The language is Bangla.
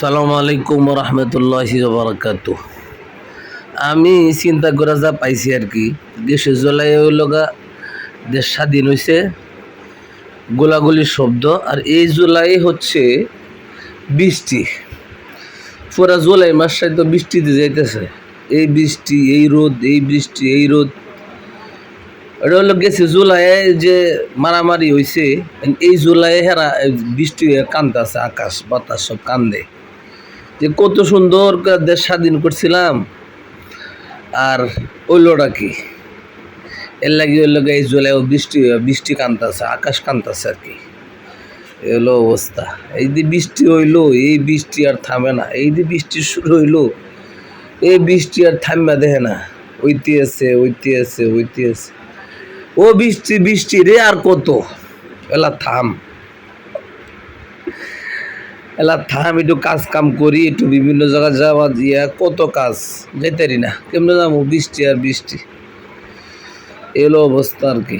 আসসালামু আলাইকুম রহমতুল্লাহি বারাকাত আমি চিন্তা করে যা পাইছি আর কি দেশে জলাই লগা দেশ স্বাধীন হয়েছে গোলাগুলির শব্দ, আর এই জুলাই হচ্ছে বৃষ্টি। পুরা জুলাই মাসটাই তো বৃষ্টিতে যাইতেছে। এই বৃষ্টি, এই রোদ, এই বৃষ্টি, এই রোদ। এটা হলো গেছে জুলাইয়ে যে মারামারি হয়েছে এই জুলাইয়ে হেরা বৃষ্টি কান্দতেছে, আকাশ, বাতাস সব কান্দে। যে কত সুন্দর দেশ স্বাধীন করছিলাম। আর ওইলোটা কি? এর লাগে ওই লোক এই জুলাই বৃষ্টি বৃষ্টি কান্দতেছে আকাশ কান্দতেছে আর কি। এই হলো অবস্থা। এই যে বৃষ্টি হইল, এই বৃষ্টি আর থামে না। এই যে বৃষ্টি শুরু হইল, এই বৃষ্টি আর থামবে দেখে না। ওইতে আছে ওইতে আছে ওইতে আছে। ও বৃষ্টি বৃষ্টি রে আর কত? এলা থাম। এলা থাম একটু কাজ কাম করি, একটু বিভিন্ন জায়গায় যাওয়া দিয়া, কত কাজ? যেতে না। কেমনে যাব বৃষ্টি আর বৃষ্টি। এলো অবস্থা আর কি।